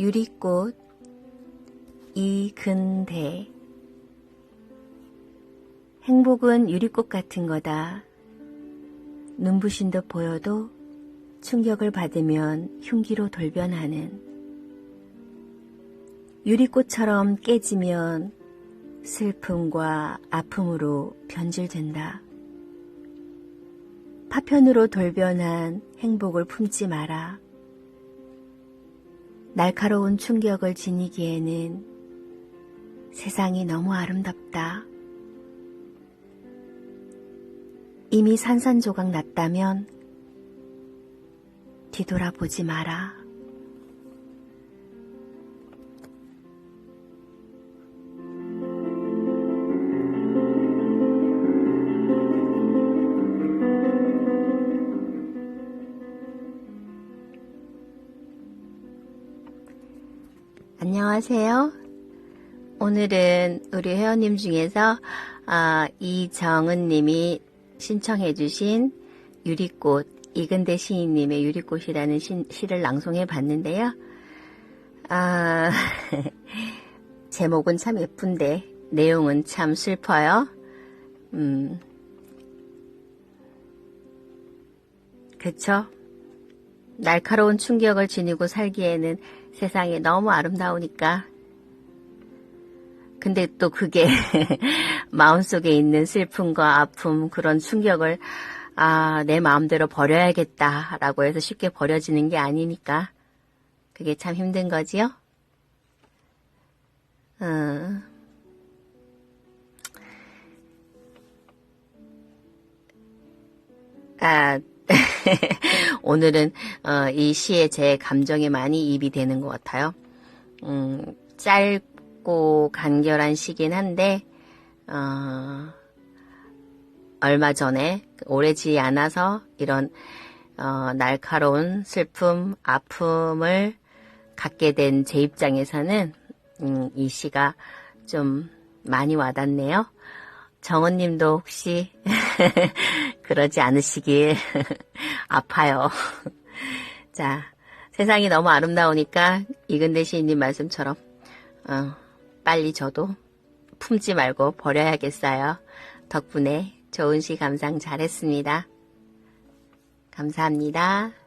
유리꽃 이근대 행복은 유리꽃 같은 거다. 눈부신 듯 보여도 충격을 받으면 흉기로 돌변하는 유리꽃처럼 깨지면 슬픔과 아픔으로 변질된다. 파편으로 돌변한 행복을 품지 마라. 날카로운 충격을 지니기에는 세상이 너무 아름답다. 이미 산산조각 났다면 뒤돌아보지 마라. 안녕하세요. 오늘은 우리 회원님 중에서 아, 이정은 님이 신청해 주신 유리꽃 이근대 시인님의 유리꽃이라는 시, 시를 낭송해 봤는데요. 아, 제목은 참 예쁜데 내용은 참 슬퍼요. 음, 그쵸? 날카로운 충격을 지니고 살기에는 세상이 너무 아름다우니까. 근데 또 그게 마음속에 있는 슬픔과 아픔, 그런 충격을 아, 내 마음대로 버려야겠다라고 해서 쉽게 버려지는 게 아니니까. 그게 참 힘든 거지요? 어. 아, 오늘은 어, 이 시에 제 감정에 많이 입이 되는 것 같아요. 음, 짧고 간결한 시긴 한데 어, 얼마 전에 오래지 않아서 이런 어, 날카로운 슬픔, 아픔을 갖게 된 제 입장에서는 음, 이 시가 좀 많이 와닿네요. 정은님도 혹시 그러지 않으시길 아파요. 자, 세상이 너무 아름다우니까 이근대 시인님 말씀처럼 어, 빨리 저도 품지 말고 버려야겠어요. 덕분에 좋은 시 감상 잘했습니다. 감사합니다.